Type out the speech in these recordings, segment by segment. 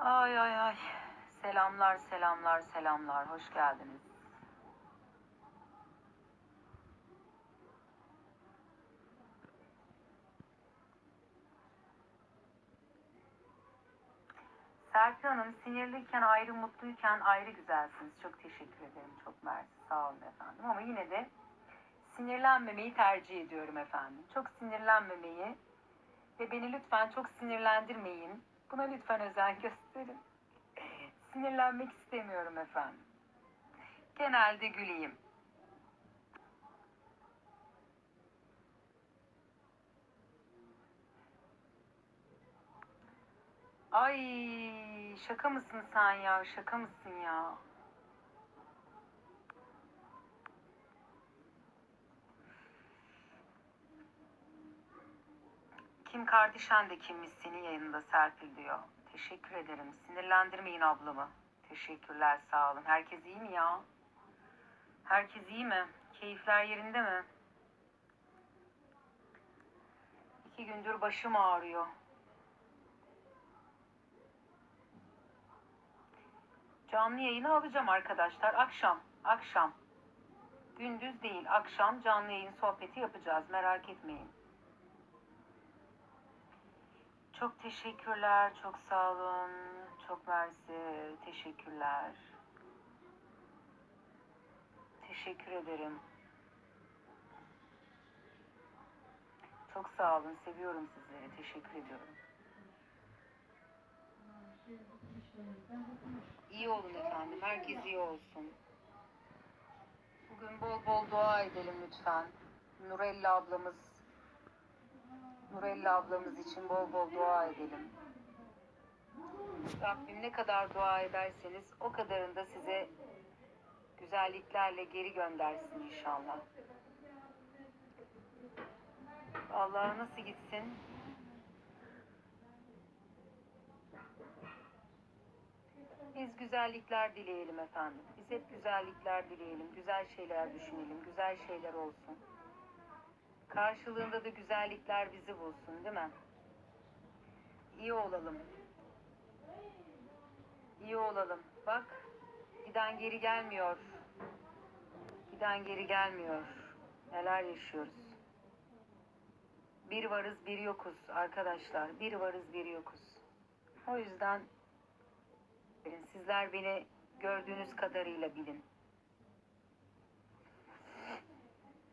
Ay ay ay. Selamlar, selamlar, selamlar. Hoş geldiniz. Serpil Hanım, sinirliyken ayrı, mutluyken ayrı güzelsiniz. Çok teşekkür ederim. Çok mersi. Sağ olun efendim. Ama yine de sinirlenmemeyi tercih ediyorum efendim. Çok sinirlenmemeyi ve beni lütfen çok sinirlendirmeyin. Buna lütfen özen gösterin. Sinirlenmek istemiyorum efendim. Genelde güleyim. Ay şaka mısın sen ya? Şaka mısın ya? Kardişen de kimmiş senin yayında Serpil diyor. Teşekkür ederim. Sinirlendirmeyin ablamı. Teşekkürler sağ olun. Herkes iyi mi ya? Herkes iyi mi? Keyifler yerinde mi? İki gündür başım ağrıyor. Canlı yayını alacağım arkadaşlar. Akşam. Akşam. Gündüz değil. Akşam canlı yayın sohbeti yapacağız. Merak etmeyin. Çok teşekkürler. Çok sağ olun. Çok mersi. Teşekkürler. Teşekkür ederim. Çok sağ olun. Seviyorum sizleri. Teşekkür ediyorum. İyi olun efendim. Herkes iyi olsun. Bugün bol bol dua edelim lütfen. Nurella ablamız Nurella ablamız için bol bol dua edelim. Rabbim ne kadar dua ederseniz o kadarını da size güzelliklerle geri göndersin inşallah. Allah nasıl gitsin? Biz güzellikler dileyelim efendim. Biz hep güzellikler dileyelim. Güzel şeyler düşünelim. Güzel şeyler olsun. Karşılığında da güzellikler bizi bulsun değil mi? İyi olalım. İyi olalım. Bak giden geri gelmiyor. Giden geri gelmiyor. Neler yaşıyoruz. Bir varız bir yokuz arkadaşlar. Bir varız bir yokuz. O yüzden Bilin, Sizler beni gördüğünüz kadarıyla bilin.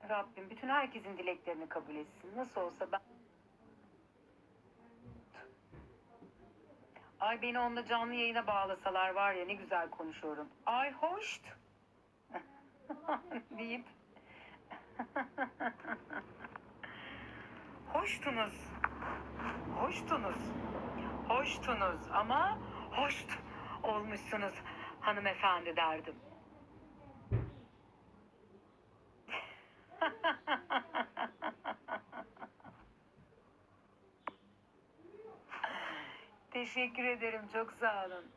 Rabbim bütün herkesin dileklerini kabul etsin. Nasıl olsa ben... Ay beni onunla canlı yayına bağlasalar var ya ne güzel konuşuyorum. Ay hoşt. deyip. Hoştunuz. Hoştunuz. Hoştunuz ama hoşt olmuşsunuz hanımefendi derdim. Teşekkür ederim. Çok sağ olun.